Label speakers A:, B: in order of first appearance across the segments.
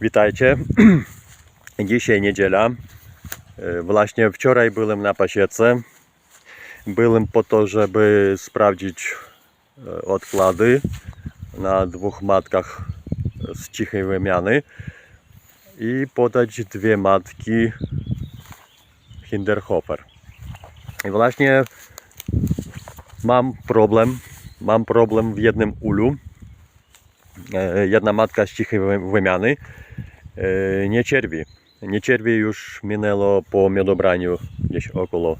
A: Witajcie. Dzisiaj niedziela. E, Właśnie wczoraj byłem na pasiece. Byłem po to, żeby sprawdzić e, odkłady na dwóch matkach z cichej wymiany i podać dwie matki Hinderhofer. I właśnie mam problem. Mam problem w jednym ulu. E, Jedna matka z cichej wy- wymiany nie cierpi. Nie cierpi już minęło po miodobraniu gdzieś około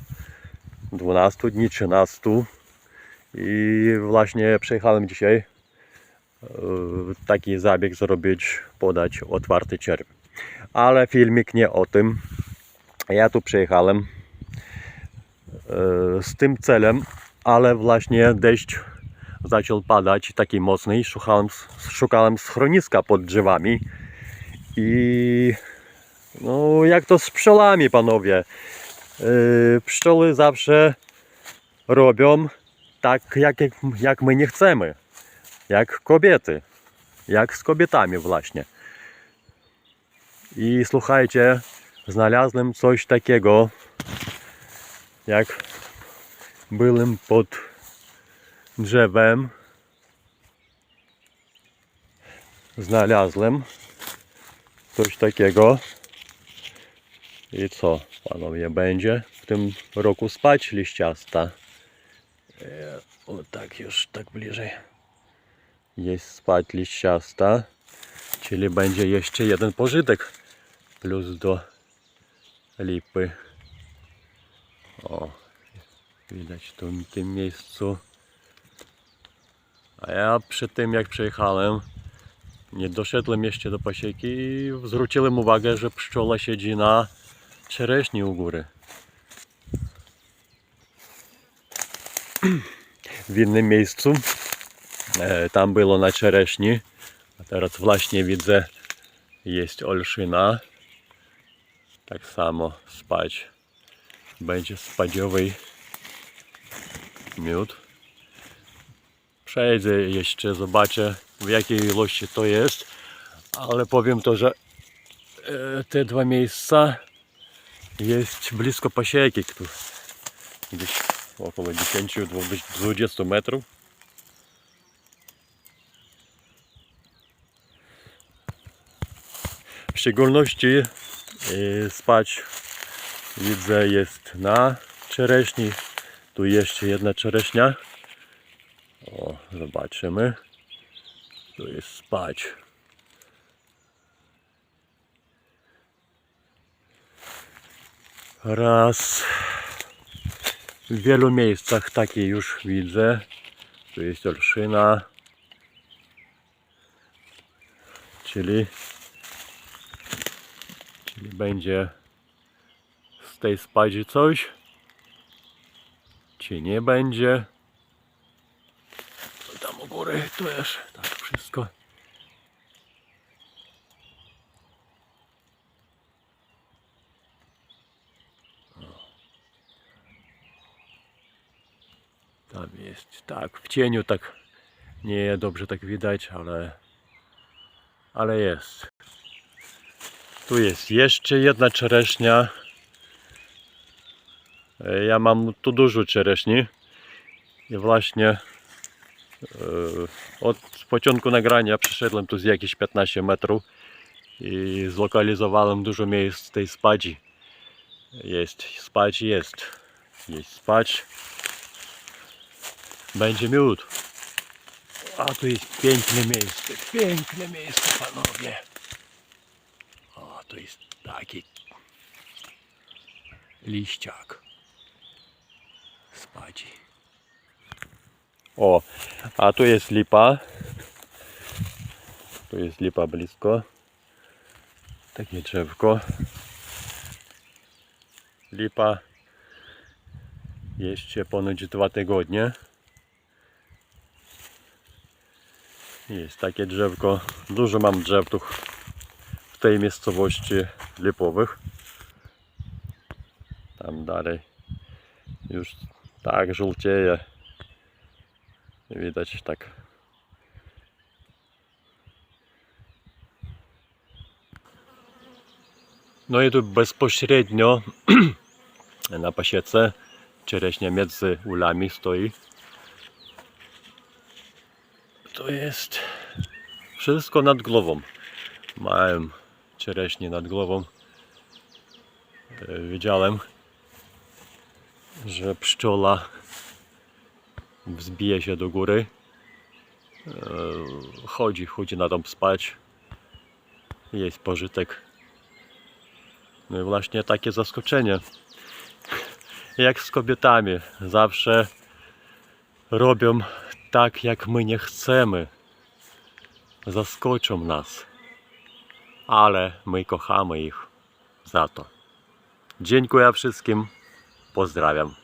A: 12 dni, 13. I właśnie przyjechałem dzisiaj e, taki zabieg zrobić, podać otwarty czerw. Ale filmik nie o tym. Ja tu przyjechałem e, z tym celem, ale właśnie deszcz zaczął padać taki mocny. Szukałem, szukałem schroniska pod drzewami i no jak to z pszczołami panowie. Yy, pszczoły zawsze robią tak jak, jak my nie chcemy. Jak kobiety. Jak z kobietami właśnie. I słuchajcie, znalazłem coś takiego jak byłem pod drzewem znalazłem coś takiego. I co? Panowie będzie w tym roku spać liściasta? E, o tak już tak bliżej. Jest spać liściasta. Czyli będzie jeszcze jeden pożytek. Plus do lipy. O widać tu w tym miejscu. A ja przed tym jak przejechałem, nie doszedłem jeszcze do pasieki i zwróciłem uwagę, że pszczoła siedzi na czereśni u góry. W innym miejscu, e, tam było na czereśni, a teraz właśnie widzę jest olszyna. Tak samo spać. Będzie spadziowy miód przejdę jeszcze, zobaczę w jakiej ilości to jest, ale powiem to, że e, te dwa miejsca jest blisko pasieki, tu gdzieś około 10-20 metrów. W szczególności e, spać widzę jest na czereśni, tu jeszcze jedna czereśnia. Zobaczymy. Tu jest spać. Raz. W wielu miejscach takie już widzę. Tu jest olszyna. Czyli, czyli będzie z tej spadzi coś. Czy nie będzie? Góry też tak wszystko. Tam jest, tak, w cieniu tak nie dobrze tak widać, ale ale jest. Tu jest jeszcze jedna czereśnia. E, Ja mam tu dużo czereśni i właśnie od początku nagrania przeszedłem tu z jakieś 15 metrów i zlokalizowałem dużo miejsc tej spadzi. Jest, spać jest. Jest spać. Będzie miód. A tu jest piękne miejsce, piękne miejsce panowie. O, to jest taki liściak. Spadzi. O, a tu jest lipa. Tu jest lipa blisko. Takie drzewko. Lipa jeszcze ponad dwa tygodnie. Jest takie drzewko. Dużo mam drzew tu w tej miejscowości lipowych. Tam dalej już tak żółcieje. Widać tak. No i tu bezpośrednio na pasiece czereśnia między ulami stoi. To jest wszystko nad głową. Małem czereśnie nad głową. E, Wiedziałem, że pszczoła wzbije się do góry. E, Chodzi, chodzi na dom spać. Jest pożytek. No i właśnie takie zaskoczenie. Jak z kobietami. Zawsze robią tak, jak my nie chcemy. Zaskoczą nas. Ale my kochamy ich za to. Dziękuję wszystkim. Pozdrawiam.